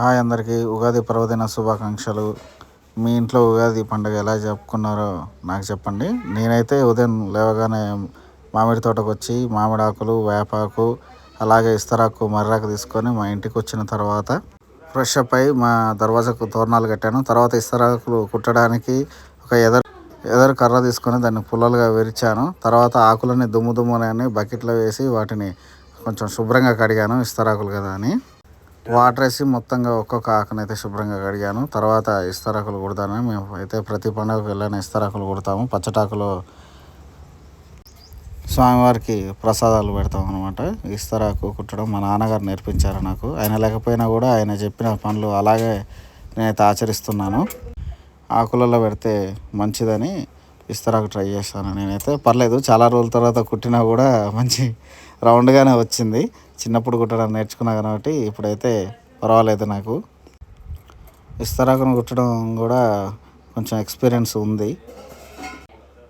Hi అందరికీ ఉగాది పర్వదిన శుభాకాంక్షలు. మీ ఇంట్లో ఉగాది పండుగ ఎలా జరుపుకున్నారో నాకు చెప్పండి. నేనైతే ఉదయం లేవగానే మామిడి తోటకు వచ్చి మామిడి ఆకులు వేపాకు అలాగే ఇస్తరాకు మర్రాకు తీసుకొని మా ఇంటికి వచ్చిన తర్వాత ఫ్రెష్ అప్ అయి మా దర్వాజాకు తోరణాలు కట్టాను. తర్వాత ఇస్తరాకులు కుట్టడానికి ఒక ఎదరు ఎదరు కర్ర తీసుకొని దాన్ని పుల్లలుగా విరిచాను. తర్వాత ఆకులని దుమ్ము దుమ్ములని బకెట్లో వేసి వాటిని కొంచెం శుభ్రంగా కడిగాను. ఇస్తరాకులు కదా అని. వాటర్ వేసి మొత్తంగా ఒక్కొక్క ఆకును అయితే శుభ్రంగా కడిగాను. తర్వాత ఇస్తరాకులు కుడతాను. మేము అయితే ప్రతి పండుగకు వెళ్ళిన ఇస్తరాకులు కుడతాము. పచ్చటాకులో స్వామివారికి ప్రసాదాలు పెడతాం అనమాట ఇస్తరాకు కుట్టడం మా నాన్నగారు నేర్పించారు నాకు. ఆయన లేకపోయినా కూడా ఆయన చెప్పిన పనులు అలాగే నేనైతే ఆచరిస్తున్నాను. ఆకులలో పెడితే మంచిదని ఇస్తరాకు ట్రై చేస్తాను నేనైతే. పర్లేదు చాలా రోజుల తర్వాత కుట్టినా కూడా మంచి రౌండ్గానే వచ్చింది. చిన్నప్పుడు కుట్టడం నేర్చుకున్నా కాబట్టి ఇప్పుడైతే పర్వాలేదు నాకు. ఇస్తారాకును కుట్టడం కూడా కొంచెం ఎక్స్పీరియన్స్ ఉంది.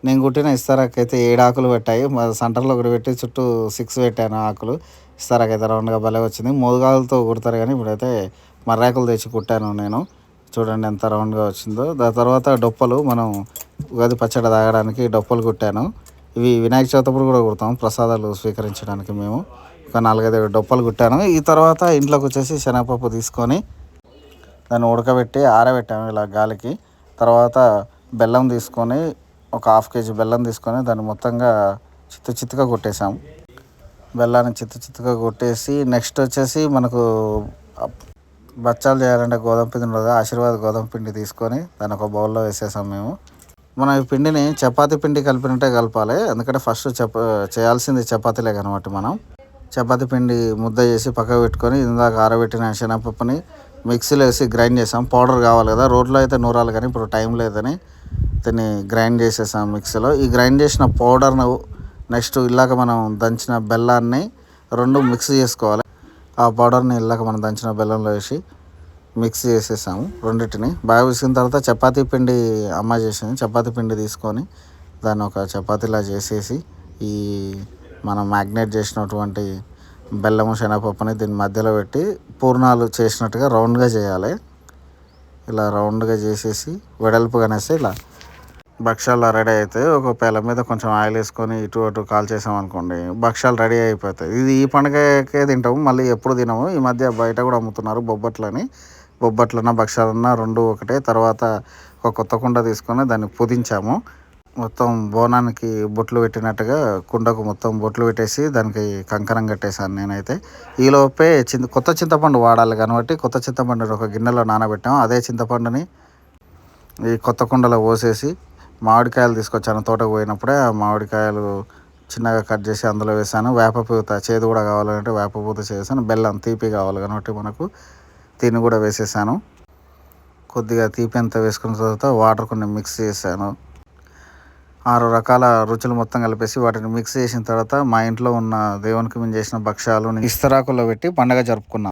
నేను కుట్టిన ఇస్తారాకు అయితే ఏడు ఆకులు పెట్టాయి. మా సెంటర్లో ఒకటి పెట్టి చుట్టూ సిక్స్ పెట్టాను ఆకులు. ఇస్తారాకు అయితే రౌండ్గా భలే వచ్చింది. మోదుగాలతో కుడతారు కానీ ఇప్పుడైతే మర్రాకులు తెచ్చి కుట్టాను నేను. చూడండి ఎంత రౌండ్గా వచ్చిందో. దాని తర్వాత డొప్పలు మనం ఉగాది పచ్చడి తాగడానికి డొప్పలు కుట్టాను. ఇవి వినాయక చవితి అప్పుడు కూడా కుడతాం. ప్రసాదాలు స్వీకరించడానికి మేము. ఒక నాలుగైదు డొప్పలు కుట్టాను. ఈ తర్వాత ఇంట్లోకి వచ్చేసి శనగపప్పు తీసుకొని దాన్ని ఉడకబెట్టి ఆరబెట్టాము ఇలా గాలికి. తర్వాత బెల్లం తీసుకొని ఒక హాఫ్ కేజీ బెల్లం తీసుకొని దాన్ని మొత్తంగా చిత్తు చిత్తుగా కొట్టేసాం బెల్లాన్ని చిత్తు చిత్తుగా కొట్టేసి నెక్స్ట్ వచ్చేసి మనకు బచ్చాలు చేయాలంటే గోధుమ పిండి ఉండదు. ఆశీర్వాద్ గోధుమ పిండి తీసుకొని దాన్ని ఒక బౌల్లో వేసేసాం మేము. మనం ఈ పిండిని చపాతి పిండి కలిపినట్టే కలపాలి. ఎందుకంటే ఫస్ట్ చప చేయాల్సింది చపాతీలే కనబట్టి మనం. చపాతి పిండి ముద్ద చేసి పక్కకు పెట్టుకొని ఇందాక ఆరబెట్టిన శనగపప్పుని మిక్సీలో వేసి గ్రైండ్ చేసాం. పౌడర్ కావాలి కదా. రోడ్లో అయితే నూరాలి కానీ ఇప్పుడు టైం లేదని దీన్ని గ్రైండ్ చేసేసాం మిక్సీలో. ఈ గ్రైండ్ చేసిన పౌడర్ను నెక్స్ట్ ఇలాగ మనం దంచిన బెల్లాన్ని రెండు మిక్స్ చేసుకోవాలి. ఆ పౌడర్ని ఇలాగ మనం దంచిన బెల్లంలో వేసి మిక్స్ చేసేసాము రెండింటిని. బాగా విసిగిన తర్వాత చపాతీ పిండి అమ్మ చేసింది. చపాతీ పిండి తీసుకొని దాన్ని ఒక చపాతీలా చేసేసి ఈ మనం మ్యాగ్నేట్ చేసినటువంటి బెల్లము శనగపప్పుని దీని మధ్యలో పెట్టి పూర్ణాలు చేసినట్టుగా రౌండ్గా చేయాలి. ఇలా రౌండ్గా చేసేసి వెడల్పుగానేస్తే ఇలా భక్ష్యాలు రెడీ అయితే ఒక పేల మీద కొంచెం ఆయిల్ వేసుకొని ఇటు అటు కాల్ చేసామనుకోండి భక్ష్యాలు రెడీ అయిపోతాయి. ఇది ఈ పండుగకే తింటాము మళ్ళీ ఎప్పుడు తినము. ఈ మధ్య బయట కూడా అమ్ముతున్నారు బొబ్బట్లని. బొబ్బట్లన్న భక్ష్యాలన్నా రెండు ఒకటే. తర్వాత ఒక కొత్త కుండ తీసుకొని దాన్ని పుదించాము. మొత్తం బోనానికి బొట్లు పెట్టినట్టుగా కుండకు మొత్తం బొట్లు పెట్టేసి దానికి కంకణం కట్టేశాను నేనైతే. ఈలోపే చింత కొత్త చింతపండు వాడాలి కాబట్టి కొత్త చింతపండుని ఒక గిన్నెలో నానబెట్టాము. అదే చింతపండుని ఈ కొత్త కుండలో పోసేసి మామిడికాయలు తీసుకొచ్చాను. తోటకు పోయినప్పుడే ఆ మామిడికాయలు చిన్నగా కట్ చేసి అందులో వేసాను వేపపూత చేదు కూడా కావాలంటే వేపపూత చేసాను బెల్లం తీపి కావాలి కాబట్టి మనకు తిని కూడా వేసేసాను. కొద్దిగా తీపి అంతా వేసుకున్న తర్వాత వాటర్ కొన్ని మిక్స్ చేశాను. ఆరు రకాల రుచులు మొత్తం కలిపేసి వాటిని మిక్స్ చేసిన తర్వాత మా ఇంట్లో ఉన్న దేవునికి మేము చేసిన భక్ష్యాలు ఇస్తరాకుల్లో పెట్టి పండగ జరుపుకున్నాం.